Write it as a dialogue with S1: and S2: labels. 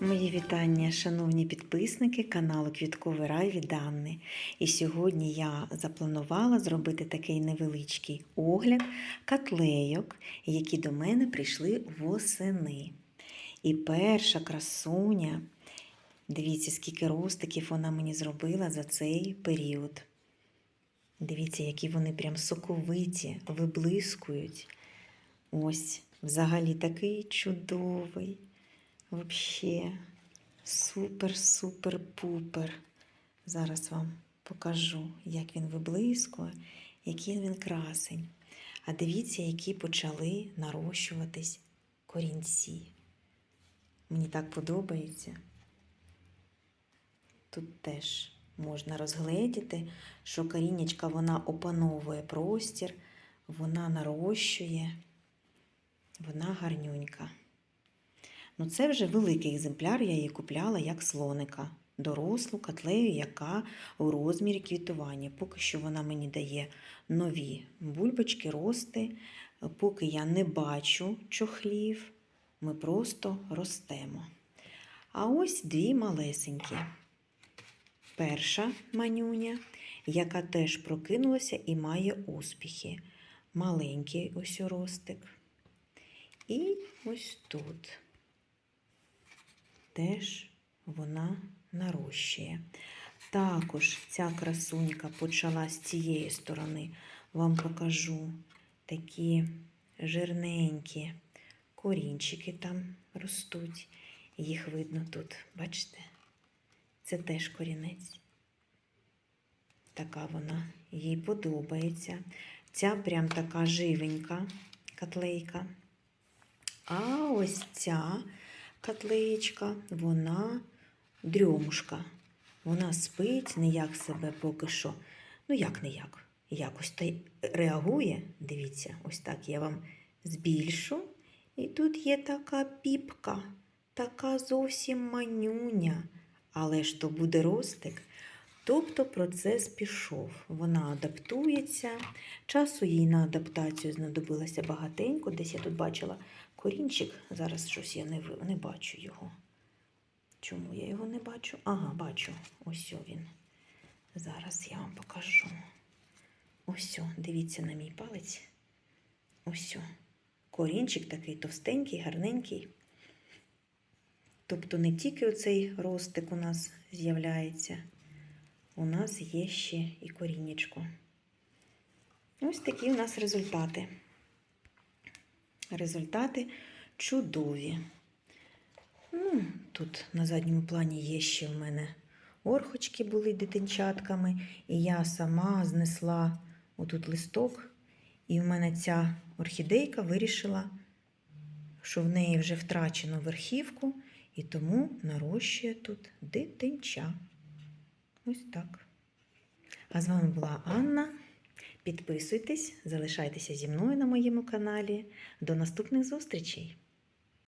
S1: Мої вітання, шановні підписники каналу Квітковий рай від Анни. І сьогодні я запланувала зробити такий невеличкий огляд котлейок, які до мене прийшли восени. І перша красуня, дивіться, скільки ростиків вона мені зробила за цей період. Дивіться, які вони прям соковиті, виблискують. Ось, взагалі такий чудовий. Вообще супер-супер-пупер. Зараз вам покажу, як він виблискує, який він красень. А дивіться, які почали нарощуватись корінці. Мені так подобається. Тут теж можна розгледіти, що коріннячка вона опановує простір, вона нарощує, вона гарнюнька. Ну, це вже великий екземпляр, я її купляла як слоника, дорослу котлею, яка у розмірі квітування. Поки що вона мені дає нові бульбочки, рости. Поки я не бачу чохлів, ми просто ростемо. А ось дві малесенькі. Перша манюня, яка теж прокинулася і має успіхи. Маленький ось ростик. І ось тут теж вона нарощує. Також ця красунька почала з цієї сторони, вам покажу такі жирненькі корінчики там ростуть. Їх видно тут, бачите? Це теж корінець. Така вона їй подобається. Ця прям така живенька котлейка. А ось ця котлеєчка, вона дрьомушка. Вона спить, ніяк себе поки що. Ну, як ніяк. Якось та реагує. Дивіться, ось так я вам збільшу. І тут є така піпка, така зовсім манюня. Але ж то буде ростик. Тобто процес пішов. Вона адаптується. Часу їй на адаптацію знадобилося багатенько. Десь я тут бачила корінчик. Зараз щось я не, не бачу його. Чому я його не бачу? Ага, бачу. Ось він. Зараз я вам покажу. Ось, дивіться на мій палець. Ось. Корінчик такий товстенький, гарненький. Тобто не тільки оцей ростик у нас з'являється, у нас є ще і коріннячко. Ось такі у нас результати. Результати чудові. Ну, тут на задньому плані є ще в мене орхочки були дитинчатками, і я сама знесла отут листок, і в мене ця орхідейка вирішила, що в неї вже втрачено верхівку, і тому нарощує тут дитинча. Ось так. А з вами була Анна. Підписуйтесь, залишайтеся зі мною на моєму каналі. До наступних зустрічей!